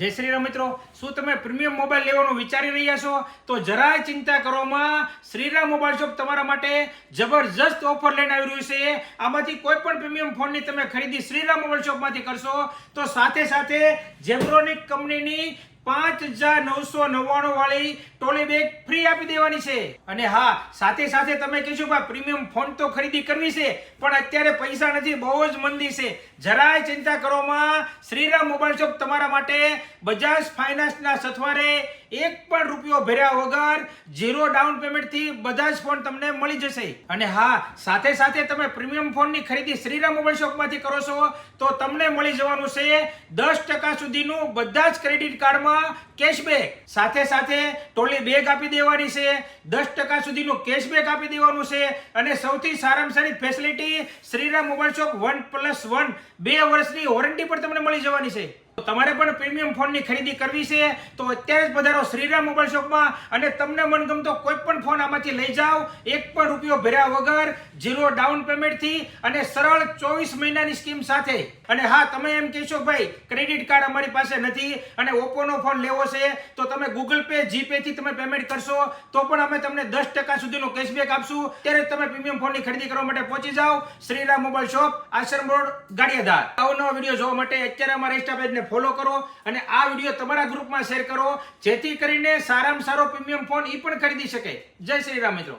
જય શ્રી રામ મિત્રો. શું તમે પ્રીમિયમ મોબાઈલ લેવાનું વિચારી રહ્યા છો? તો જરાય ચિંતા કરોમાં શ્રીરામ મોબાઈલ શોપ તમારા માટે જબરજસ્ત ઓફર લઈને આવી રહ્યું છે. આમાંથી કોઈ પણ પ્રીમિયમ ફોનની તમે ખરીદી શ્રીરામ મોબાઈલ શોપમાંથી કરશો તો સાથે સાથે જેબ્રોનિક કંપનીની પાંચ હજાર નવસો નવ્વાણું વાળી ટોલી બેગ ફ્રી આપી દેવાની છે. અને હા, સાથે સાથે તમે કહેશો ભાઈ પ્રીમિયમ ફોન તો ખરીદી કરવી છે, પણ અત્યારે પૈસા નથી, બહુ જ મંદી છે. જરાય ચિંતા કરવામાં શ્રીરામ મોબાઈલ શોપ તમારા માટે બજાજ ફાઇનાન્સના સથવારે એક પણ રૂપિયો ભર્યા વગર ઝીરો ડાઉન પેમેન્ટથી બધા જ ફોન તમને મળી જશે. અને હા, સાથે સાથે તમે પ્રીમિયમ ફોનની ખરીદી શ્રીરામ મોબાઈલ શોપમાંથી કરો છો, તો તમને મળી જવાનું છે દસ ટકા સુધીનું બધા જ ક્રેડિટ કાર્ડમાં કેશબેક સાથે સાથે ટોલી બેગ આપી દેવાની છે, દસ ટકા સુધીનું કેશબેક આપી દેવાનું છે, અને સૌથી સારામાં સારી facility Shriram mobile shop one plus one બે વર્ષની વોરંટી પણ તમને મળી જવાની છે. તમારે પણ પ્રીમિયમ ફોનની ખરીદી કરવી છે? તો અત્યારે જ પધારો શ્રીરામ મોબાઈલ શોપમાં અને તમને મનગમતો કોઈ પણ ફોન આમાંથી લઈ જાઓ. એક પણ રૂપિયો ભર્યા વગર ઝીરો ડાઉન પેમેન્ટથી અને સરળ ચોવીસ મહિનાની સ્કીમ સાથે. અને હા, તમે એમ કહેશો, ભાઈ, ક્રેડિટ કાર્ડ અમારી પાસે નથી અને ઓપ્પોનો ફોન લેવો છે, તો તમે ગૂગલ પે જીપેથી તમે પેમેન્ટ કરશો, તો પણ અમે તમને દસ ટકા સુધીનો કેશબેક આપશું. ત્યારે તમે પ્રીમિયમ ફોનની ખરીદી કરવા માટે પહોંચી જાઓ. Shriram mobile shop, Ashram road, Gadiyadhar. આવો નવો વીડિયો જોવા માટે અત્યારે અમારા ઇન્સ્ટા પેજને ફોલો કરો અને આ વીડિયો તમારા ગ્રુપમાં શેર કરો. જેથી કરીને સારામાં સારો પ્રીમિયમ ફોન એ પણ ખરીદી શકે. જય શ્રી રામ મિત્રો.